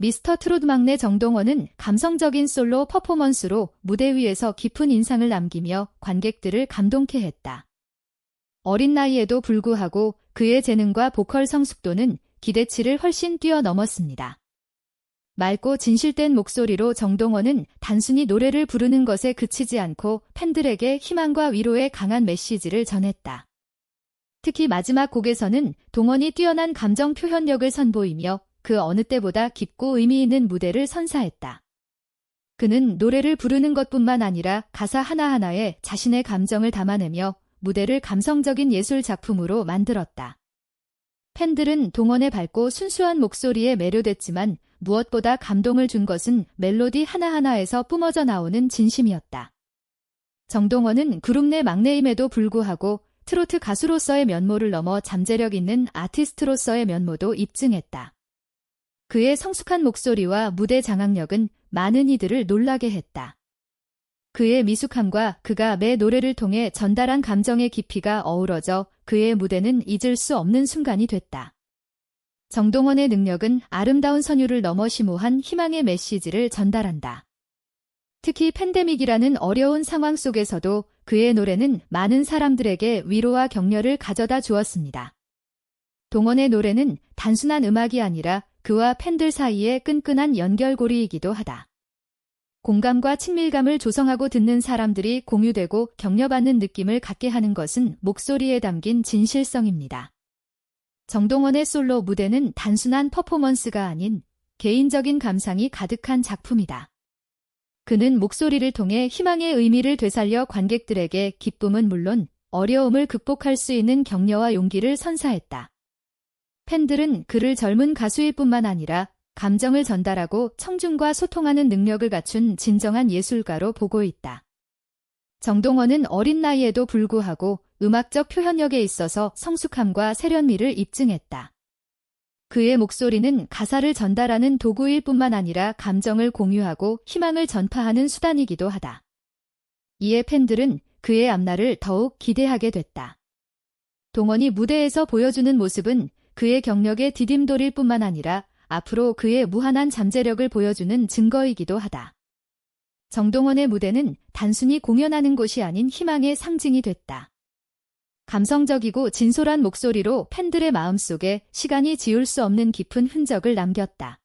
미스터 트롯 막내 정동원은 감성적인 솔로 퍼포먼스로 무대 위에서 깊은 인상을 남기며 관객들을 감동케 했다. 어린 나이에도 불구하고 그의 재능과 보컬 성숙도는 기대치를 훨씬 뛰어넘었습니다. 맑고 진실된 목소리로 정동원은 단순히 노래를 부르는 것에 그치지 않고 팬들에게 희망과 위로의 강한 메시지를 전했다. 특히 마지막 곡에서는 동원이 뛰어난 감정 표현력을 선보이며 그 어느 때보다 깊고 의미 있는 무대를 선사했다. 그는 노래를 부르는 것뿐만 아니라 가사 하나하나에 자신의 감정을 담아내며 무대를 감성적인 예술 작품으로 만들었다. 팬들은 동원의 밝고 순수한 목소리에 매료됐지만 무엇보다 감동을 준 것은 멜로디 하나하나에서 뿜어져 나오는 진심이었다. 정동원은 그룹 내 막내임에도 불구하고 트로트 가수로서의 면모를 넘어 잠재력 있는 아티스트로서의 면모도 입증했다. 그의 성숙한 목소리와 무대 장악력은 많은 이들을 놀라게 했다. 그의 미숙함과 그가 매 노래를 통해 전달한 감정의 깊이가 어우러져 그의 무대는 잊을 수 없는 순간이 됐다. 정동원의 능력은 아름다운 선율을 넘어 심오한 희망의 메시지를 전달한다. 특히 팬데믹이라는 어려운 상황 속에서도 그의 노래는 많은 사람들에게 위로와 격려를 가져다 주었습니다. 동원의 노래는 단순한 음악이 아니라 그와 팬들 사이의 끈끈한 연결고리이기도 하다. 공감과 친밀감을 조성하고 듣는 사람들이 공유되고 격려받는 느낌을 갖게 하는 것은 목소리에 담긴 진실성입니다. 정동원의 솔로 무대는 단순한 퍼포먼스가 아닌 개인적인 감상이 가득한 작품이다. 그는 목소리를 통해 희망의 의미를 되살려 관객들에게 기쁨은 물론 어려움을 극복할 수 있는 격려와 용기를 선사했다. 팬들은 그를 젊은 가수일 뿐만 아니라 감정을 전달하고 청중과 소통하는 능력을 갖춘 진정한 예술가로 보고 있다. 정동원은 어린 나이에도 불구하고 음악적 표현력에 있어서 성숙함과 세련미를 입증했다. 그의 목소리는 가사를 전달하는 도구일 뿐만 아니라 감정을 공유하고 희망을 전파하는 수단이기도 하다. 이에 팬들은 그의 앞날을 더욱 기대하게 됐다. 동원이 무대에서 보여주는 모습은 그의 경력의 디딤돌일 뿐만 아니라 앞으로 그의 무한한 잠재력을 보여주는 증거이기도 하다. 정동원의 무대는 단순히 공연하는 곳이 아닌 희망의 상징이 됐다. 감성적이고 진솔한 목소리로 팬들의 마음속에 시간이 지울 수 없는 깊은 흔적을 남겼다.